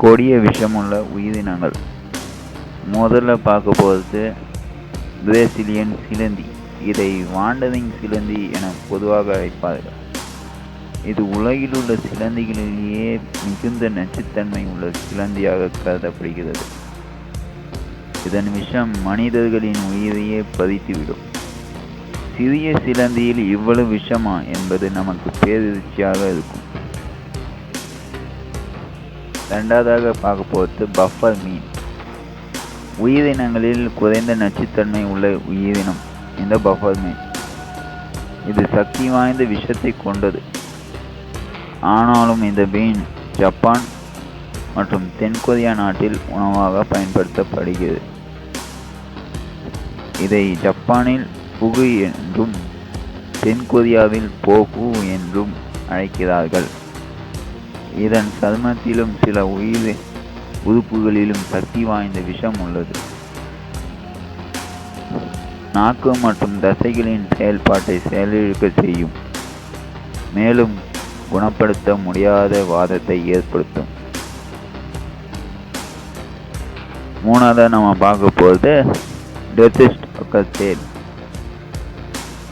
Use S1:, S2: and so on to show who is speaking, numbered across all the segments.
S1: கொடிய விஷமுள்ள உயிரினங்கள். முதல்ல பார்க்க போகிறது பிரேசிலியன் சிலந்தி. இதை வாண்டரிங் சிலந்தி என பொதுவாக அழைப்பார்கள். இது உலகில் உள்ள சிலந்திகளிலேயே மிகுந்த நச்சுத்தன்மை உள்ள சிலந்தியாக கருதப்படுகிறது. இதன் விஷம் மனிதர்களின் உயிரையே பறித்துவிடும் சிறிய சிலந்தியில் இவ்வளவு விஷமா என்பது நமக்கு பேரதிர்ச்சியாக இருக்கும். ரெண்டாவதாக பார்க்க போகிறது பஃபர் மீன் உயிரினங்களில் குறைந்த நச்சுத்தன்மை உள்ள உயிரினம் இந்த பஃபர் மீன் இது சக்தி வாய்ந்த விஷத்தை கொண்டது. ஆனாலும் இந்த மீன் ஜப்பான் மற்றும் தென்கொரியா நாட்டில் உணவாக பயன்படுத்தப்படுகிறது. இதை ஜப்பானில் புகு என்றும் தென்கொரியாவில் போகு என்றும் அழைக்கிறார்கள். இதன் சருமத்திலும் சில உயிர் உறுப்புகளிலும் சக்தி வாய்ந்த விஷம் உள்ளது. நாக்கு மற்றும் தசைகளின் செயல்பாட்டை செயலிழக்க செய்யும். மேலும் குணப்படுத்த முடியாத வாதத்தை ஏற்படுத்தும். மூணாவதாக நம்ம பார்க்க போகிறது டெத்திஸ்ட் தேல்.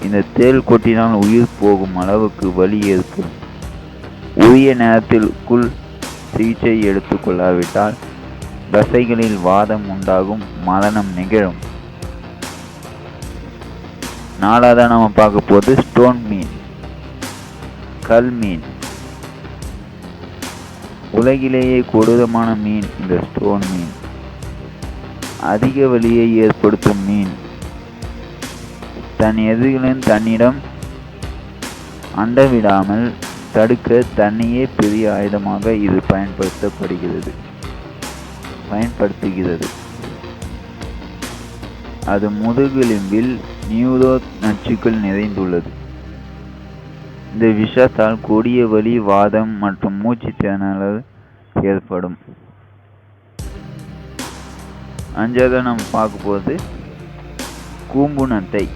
S1: இந்த தேல் கொட்டினால் உயிர் போகும் அளவுக்கு வலி ஏற்படும். உரிய நேரத்திற்குள் சிகிச்சை எடுத்துக்கொள்ளாவிட்டால் தசைகளில் வாதம் உண்டாகும் மரணம் நிகழும். நாலாவதாக நம்ம பார்க்க போது ஸ்டோன் மீன் கல் மீன். உலகிலேயே கொடூரமான மீன் இந்த ஸ்டோன் மீன் அதிக வலியை ஏற்படுத்தும் மீன். தன் எதிரிகளின் தன்னிடம் அண்டவிடாமல் தடுக்க தன்னையே பெரிய ஆயுதமாக இது பயன்படுத்தப்படுகிறது. பயன்படுத்துகிறது. அது முதுகெலும்பில் நியூரோ நச்சுக்கள் நிறைந்துள்ளது. இந்த விஷத்தால் கொடிய வலி வாதம் மற்றும் மூச்சு திணறல் ஏற்படும். அஞ்சாவது நம்ம பார்க்க போகிறது கூம்பு நத்தை.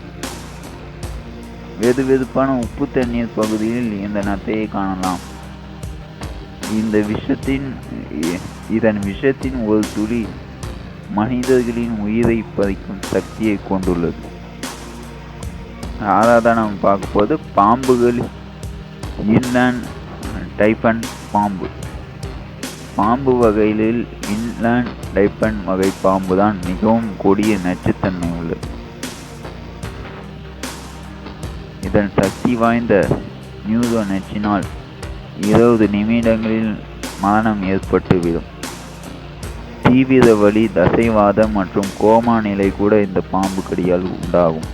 S1: வெது வெதுப்பான உப்பு தண்ணீர் பகுதியில் இந்த நத்தையை காணலாம். இந்த விஷத்தின் இதன் விஷத்தின் ஒரு துளி மனிதர்களின் உயிரை பறிக்கும் சக்தியை கொண்டுள்ளது. ஆராதனம் நம்ம பார்க்க போது பாம்புகள் இன்லேண்ட் டைப்பன் பாம்பு. பாம்பு வகையில் இன்லேண்ட் டைப்பன் வகை பாம்பு தான் மிகவும் கொடிய நச்சுத்தன்மை உள்ளது இதன் சக்தி வாய்ந்த நியூட்டன் நச்சினால் இருபது நிமிடங்களில் மரணம் ஏற்பட்டுவிடும். தீவிர வழி தசைவாதம் மற்றும் கோமா நிலை கூட இந்த பாம்பு கடியால் உண்டாகும்.